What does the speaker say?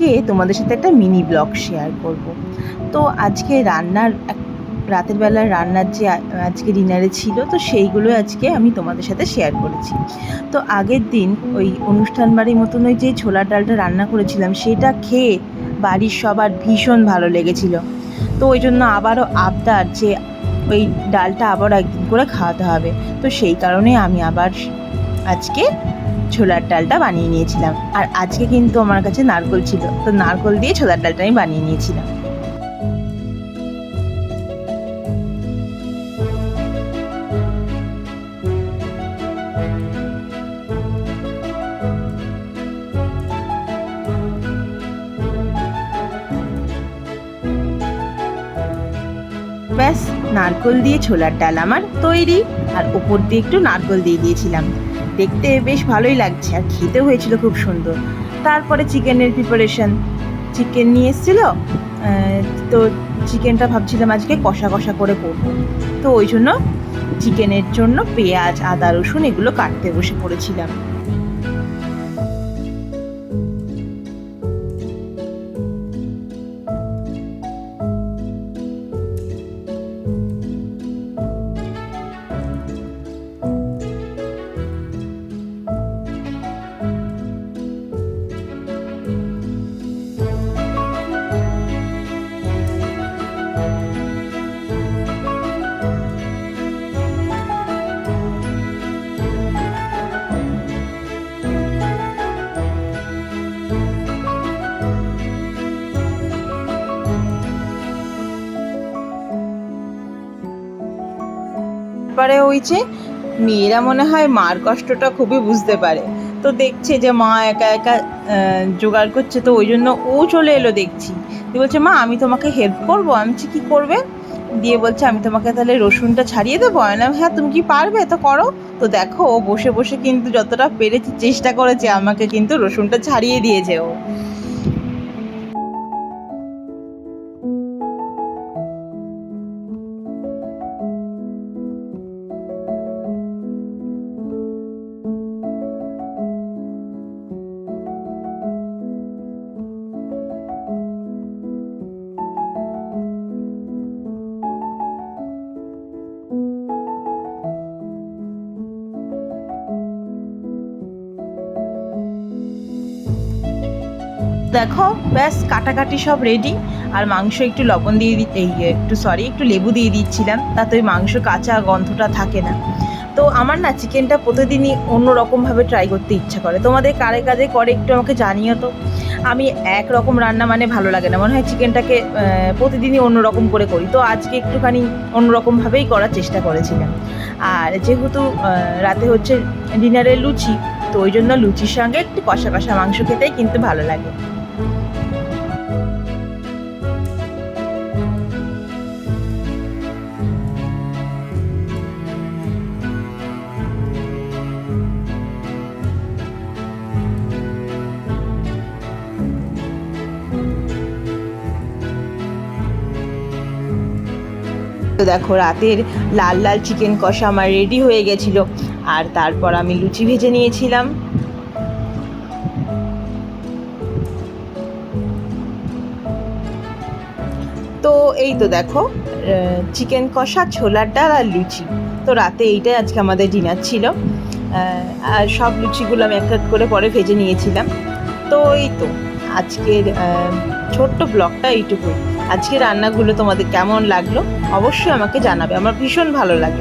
আজকে তোমাদের সাথে একটা মিনি ব্লগ শেয়ার করব। তো আজকে রান্নার রাতের বেলার রান্নার যে আজকে ডিনারে ছিল, তো সেইগুলো আজকে আমি তোমাদের সাথে শেয়ার করেছি। তো আগের দিন ওই অনুষ্ঠান বাড়ির মতন ওই যে ছোলার ডালটা রান্না করেছিলাম, সেটা খেয়ে বাড়ির সবার ভীষণ ভালো লেগেছিল। তো ওই জন্য আবারও আবদার যে ওই ডালটা আবার একদিন করে খাওয়াতে হবে। তো সেই কারণে আমি আবার আজকে ছোলার ডালটা বানিয়ে নিয়েছিলাম। আর আজকে কিন্তু আমার কাছে নারকল ছিল। তো নারকল দিয়ে ছোলার ডালটা আমি বানিয়ে নিয়েছিলাম। ব্যাস, নারকল দিয়ে ছোলার ডাল আমার তৈরি। আর ওপর দিয়ে একটু নারকল দিয়ে দিয়েছিলাম। দেখতে বেশ ভালোই লাগছে আর খেতেও হয়েছিল খুব সুন্দর। তারপরে চিকেনের প্রিপারেশন চিকেন নিয়ে এসেছিল তো চিকেনটা ভাবছিলাম আজকে কষা কষা করে করব। তো ওই জন্য চিকেনের জন্য পেঁয়াজ, আদা, রসুন এগুলো কাটতে বসে পড়েছিলাম। তারপরে ওই যে মেয়েরা মনে হয় মার কষ্টটা খুবই বুঝতে পারে। তো দেখছে যে মা একা একা জোগাড় করছে তো ওই জন্য ও চলে এলো দেখছি। দিয়ে বলছে মা আমি তোমাকে হেল্প করব। আমি বলছি, কী করবে? দিয়ে বলছে আমি তোমাকে তাহলে রসুনটা ছাড়িয়ে দেবো? বললাম, হ্যাঁ তুমি কি পারবে? তো করো। তো দেখো ও বসে বসে কিন্তু যতটা পেরেছে চেষ্টা করেছে আমাকে কিন্তু রসুনটা ছাড়িয়ে দিয়েছে ও। দেখো, ব্যাস, কাটাকাটি সব রেডি আর মাংস একটু লবণ দিয়ে এই একটু সরি একটু লেবু দিয়ে দিচ্ছিলাম। তাতে ওই মাংস কাঁচা গন্ধটা থাকে না। তো আমার না চিকেনটা প্রতিদিনই অন্য রকমভাবে ট্রাই করতে ইচ্ছা করে। তোমাদের কারে কাজে করে একটু আমাকে জানিও তো। আমি এক রকম রান্না মানে ভালো লাগে না। মনে হয় চিকেনটাকে প্রতিদিনই অন্য রকম করে করি। তো আজকে একটুখানি অন্যরকমভাবেই করার চেষ্টা করেছিলাম। আর যেহেতু রাতে হচ্ছে ডিনারের লুচি, তো ওই জন্য লুচির সঙ্গে একটু কষা কষা মাংস খেতেই কিন্তু ভালো লাগে। তো দেখো, রাতের লাল লাল চিকেন কষা আমার রেডি হয়ে গেছিল। আর তারপর আমি লুচি ভেজে নিয়েছিলাম। তো এই তো দেখো চিকেন কষা, ছোলার ডাল আর লুচি। তো রাতে এইটাই আজকে আমাদের ডিনার ছিল। আর সব লুচিগুলো আমি এক এক করে পরে ভেজে নিয়েছিলাম। তো এই তো, আজকের ছোট্ট ব্লগটা এইটুকুই। আজকে রান্নাগুলো তোমাদের কেমন লাগল? অবশ্যই আমাকে জানাবে। আমার ভীষণ ভালো লাগে।